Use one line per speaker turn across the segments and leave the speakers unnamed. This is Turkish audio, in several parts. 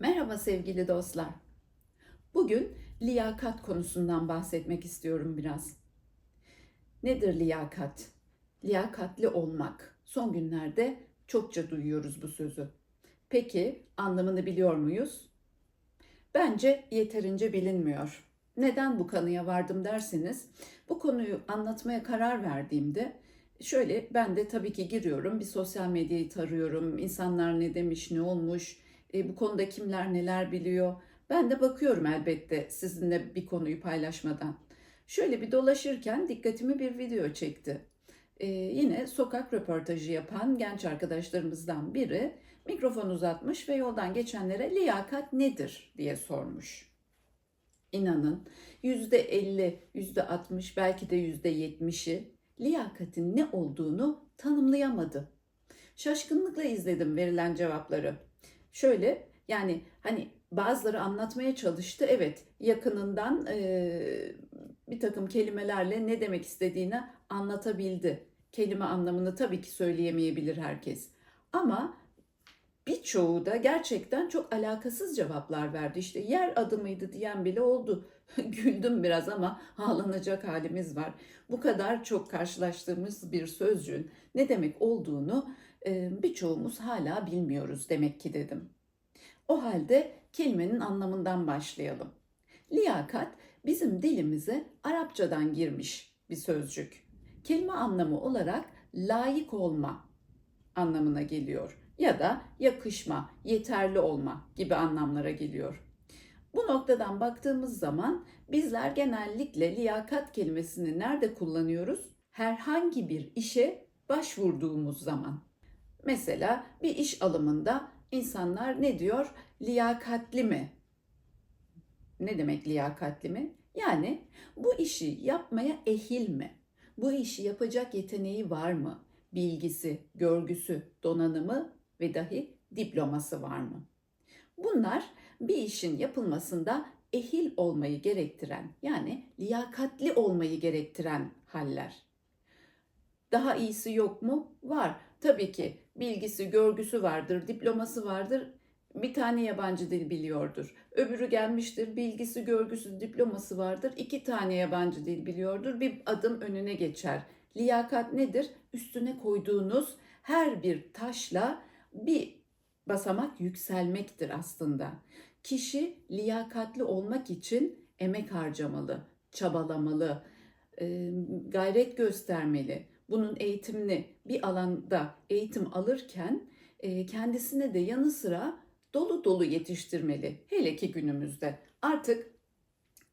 Merhaba sevgili dostlar. Bugün liyakat konusundan bahsetmek istiyorum biraz. Nedir liyakat? Liyakatli olmak. Son günlerde çokça duyuyoruz bu sözü. Peki anlamını biliyor muyuz? Bence yeterince bilinmiyor. Neden bu kanıya vardım derseniz, bu konuyu anlatmaya karar verdiğimde şöyle ben de tabii ki giriyorum, bir sosyal medyayı tarıyorum, insanlar ne demiş, ne olmuş, e, bu konuda kimler neler biliyor. Ben de bakıyorum elbette sizinle bir konuyu paylaşmadan. Şöyle bir dolaşırken dikkatimi bir video çekti. E, yine sokak röportajı yapan genç arkadaşlarımızdan biri mikrofon uzatmış ve yoldan geçenlere liyakat nedir diye sormuş. İnanın %50, %60 belki de %70'i liyakatin ne olduğunu tanımlayamadı. Şaşkınlıkla izledim verilen cevapları. Şöyle yani hani bazıları anlatmaya çalıştı. Evet yakınından e, bir takım kelimelerle ne demek istediğini anlatabildi. Kelime anlamını tabii ki söyleyemeyebilir herkes. Ama birçoğu da gerçekten çok alakasız cevaplar verdi. İşte yer adımıydı diyen bile oldu. Güldüm biraz ama ağlanacak halimiz var. Bu kadar çok karşılaştığımız bir sözcüğün ne demek olduğunu birçoğumuz hala bilmiyoruz demek ki dedim. O halde kelimenin anlamından başlayalım. Liyakat bizim dilimize Arapçadan girmiş bir sözcük. Kelime anlamı olarak layık olma anlamına geliyor ya da yakışma, yeterli olma gibi anlamlara geliyor. Bu noktadan baktığımız zaman bizler genellikle liyakat kelimesini nerede kullanıyoruz? Herhangi bir işe başvurduğumuz zaman. Mesela bir iş alımında insanlar ne diyor? Liyakatli mi? Ne demek liyakatli mi? Yani bu işi yapmaya ehil mi? Bu işi yapacak yeteneği var mı? Bilgisi, görgüsü, donanımı ve dahi diploması var mı? Bunlar bir işin yapılmasında ehil olmayı gerektiren yani liyakatli olmayı gerektiren haller. Daha iyisi yok mu? Var. Tabii ki bilgisi, görgüsü vardır, diploması vardır. Bir tane yabancı dil biliyordur. Öbürü gelmiştir, bilgisi, görgüsü, diploması vardır. İki tane yabancı dil biliyordur. Bir adım önüne geçer. Liyakat nedir? Üstüne koyduğunuz her bir taşla bir basamak yükselmektir aslında. Kişi liyakatli olmak için emek harcamalı, çabalamalı, gayret göstermeli bunun eğitimini bir alanda eğitim alırken e, kendisine de yanı sıra dolu dolu yetiştirmeli. Hele ki günümüzde artık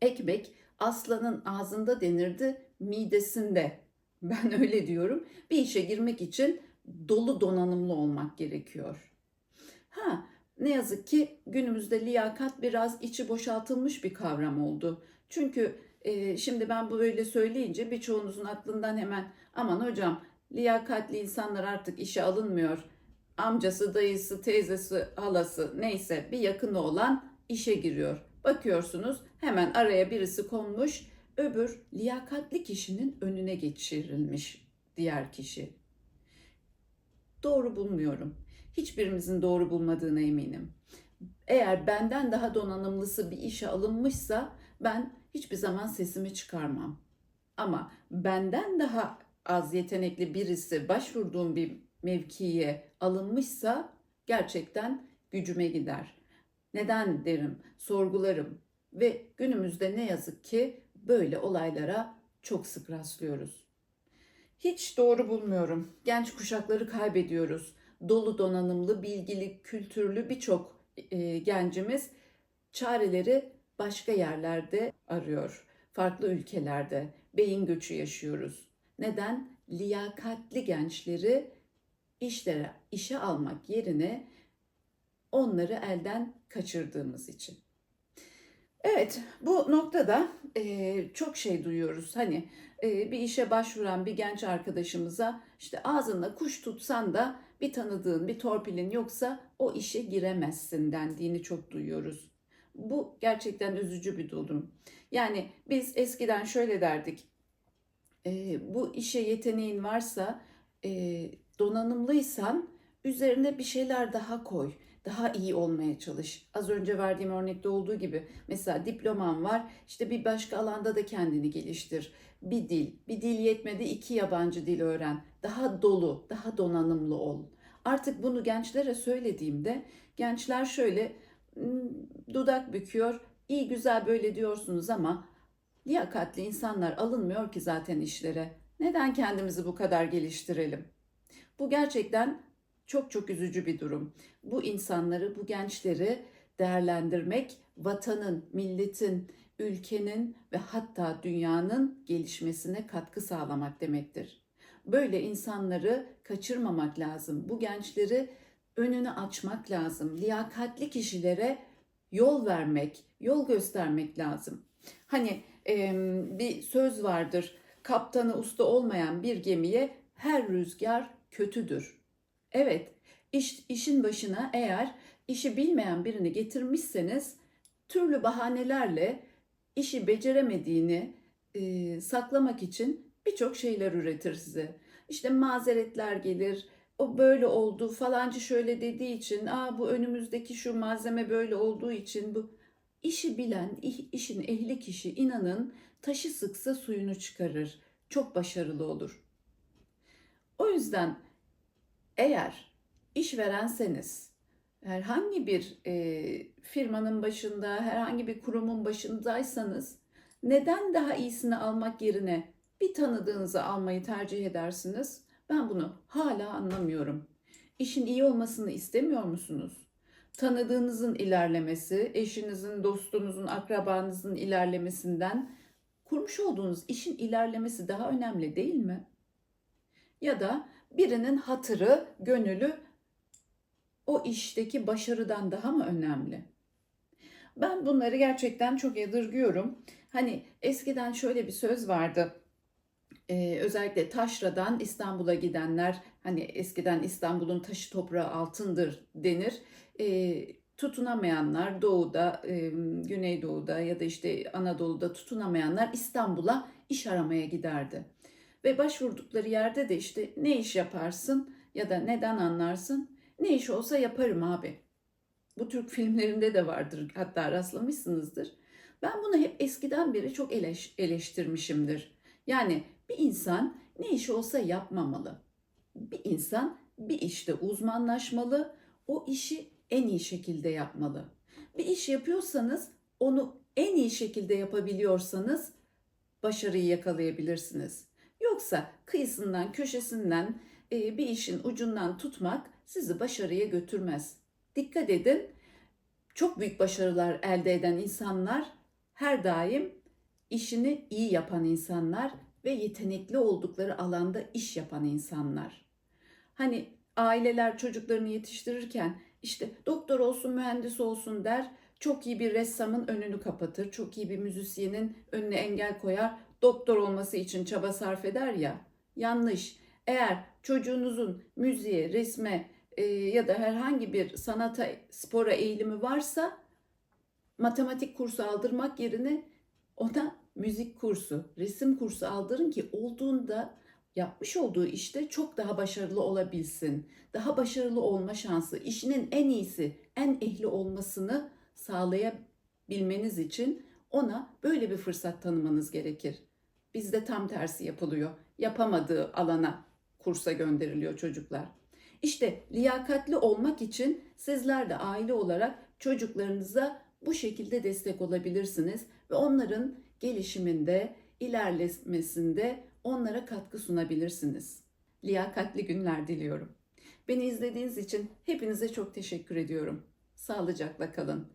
ekmek aslanın ağzında denirdi, midesinde. Ben öyle diyorum. Bir işe girmek için dolu donanımlı olmak gerekiyor. Ha, ne yazık ki günümüzde liyakat biraz içi boşaltılmış bir kavram oldu. Çünkü e, şimdi ben bu böyle söyleyince birçoğunuzun aklından hemen aman hocam liyakatli insanlar artık işe alınmıyor. Amcası, dayısı, teyzesi, halası neyse bir yakını olan işe giriyor. Bakıyorsunuz hemen araya birisi konmuş öbür liyakatli kişinin önüne geçirilmiş diğer kişi. Doğru bulmuyorum. Hiçbirimizin doğru bulmadığına eminim. Eğer benden daha donanımlısı bir işe alınmışsa ben hiçbir zaman sesimi çıkarmam. Ama benden daha az yetenekli birisi başvurduğum bir mevkiye alınmışsa gerçekten gücüme gider. Neden derim, sorgularım ve günümüzde ne yazık ki böyle olaylara çok sık rastlıyoruz. Hiç doğru bulmuyorum. Genç kuşakları kaybediyoruz. Dolu donanımlı, bilgili, kültürlü birçok e, gencimiz çareleri başka yerlerde arıyor. Farklı ülkelerde beyin göçü yaşıyoruz. Neden? Liyakatli gençleri işlere, işe almak yerine onları elden kaçırdığımız için. Evet, bu noktada e, çok şey duyuyoruz. Hani e, bir işe başvuran bir genç arkadaşımıza işte ağzında kuş tutsan da bir tanıdığın, bir torpilin yoksa o işe giremezsin dendiğini çok duyuyoruz. Bu gerçekten üzücü bir durum. Yani biz eskiden şöyle derdik. E, bu işe yeteneğin varsa, e, donanımlıysan üzerine bir şeyler daha koy. daha iyi olmaya çalış. Az önce verdiğim örnekte olduğu gibi mesela diploman var işte bir başka alanda da kendini geliştir. Bir dil, bir dil yetmedi iki yabancı dil öğren. Daha dolu, daha donanımlı ol. Artık bunu gençlere söylediğimde gençler şöyle "Hmm, dudak büküyor. İyi güzel böyle diyorsunuz ama liyakatli insanlar alınmıyor ki zaten işlere. Neden kendimizi bu kadar geliştirelim? Bu gerçekten çok çok üzücü bir durum. Bu insanları, bu gençleri değerlendirmek vatanın, milletin, ülkenin ve hatta dünyanın gelişmesine katkı sağlamak demektir. Böyle insanları kaçırmamak lazım. Bu gençleri önünü açmak lazım. Liyakatli kişilere yol vermek, yol göstermek lazım. Hani em, bir söz vardır. Kaptanı usta olmayan bir gemiye her rüzgar kötüdür. Evet, iş, işin başına eğer işi bilmeyen birini getirmişseniz türlü bahanelerle işi beceremediğini e, saklamak için birçok şeyler üretir size. İşte mazeretler gelir, o böyle oldu, falancı şöyle dediği için, aa bu önümüzdeki şu malzeme böyle olduğu için bu işi bilen, işin ehli kişi inanın taşı sıksa suyunu çıkarır. Çok başarılı olur. O yüzden eğer işverenseniz, herhangi bir e, firmanın başında, herhangi bir kurumun başındaysanız neden daha iyisini almak yerine bir tanıdığınızı almayı tercih edersiniz? Ben bunu hala anlamıyorum. İşin iyi olmasını istemiyor musunuz? Tanıdığınızın ilerlemesi, eşinizin, dostunuzun, akrabanızın ilerlemesinden kurmuş olduğunuz işin ilerlemesi daha önemli değil mi? Ya da birinin hatırı, gönülü o işteki başarıdan daha mı önemli? Ben bunları gerçekten çok yadırgıyorum. Hani eskiden şöyle bir söz vardı. Ee, özellikle Taşra'dan İstanbul'a gidenler hani eskiden İstanbul'un taşı toprağı altındır denir. Ee, tutunamayanlar doğuda, e, güneydoğuda ya da işte Anadolu'da tutunamayanlar İstanbul'a iş aramaya giderdi. Ve başvurdukları yerde de işte ne iş yaparsın ya da neden anlarsın? Ne iş olsa yaparım abi. Bu Türk filmlerinde de vardır hatta rastlamışsınızdır. Ben bunu hep eskiden beri çok eleş, eleştirmişimdir. Yani bir insan ne iş olsa yapmamalı. Bir insan bir işte uzmanlaşmalı, o işi en iyi şekilde yapmalı. Bir iş yapıyorsanız onu en iyi şekilde yapabiliyorsanız başarıyı yakalayabilirsiniz. Yoksa kıyısından, köşesinden e, bir işin ucundan tutmak sizi başarıya götürmez. Dikkat edin, çok büyük başarılar elde eden insanlar her daim işini iyi yapan insanlar ve yetenekli oldukları alanda iş yapan insanlar. Hani aileler çocuklarını yetiştirirken işte doktor olsun, mühendis olsun der. Çok iyi bir ressamın önünü kapatır. Çok iyi bir müzisyenin önüne engel koyar. Doktor olması için çaba sarf eder ya. Yanlış. Eğer çocuğunuzun müziğe, resme e, ya da herhangi bir sanata, spora eğilimi varsa matematik kursu aldırmak yerine ona müzik kursu, resim kursu aldırın ki olduğunda yapmış olduğu işte çok daha başarılı olabilsin. Daha başarılı olma şansı, işinin en iyisi, en ehli olmasını sağlayabilmeniz için ona böyle bir fırsat tanımanız gerekir. Bizde tam tersi yapılıyor. Yapamadığı alana kursa gönderiliyor çocuklar. İşte liyakatli olmak için sizler de aile olarak çocuklarınıza bu şekilde destek olabilirsiniz ve onların gelişiminde, ilerlemesinde onlara katkı sunabilirsiniz. Liyakatli günler diliyorum. Beni izlediğiniz için hepinize çok teşekkür ediyorum. Sağlıcakla kalın.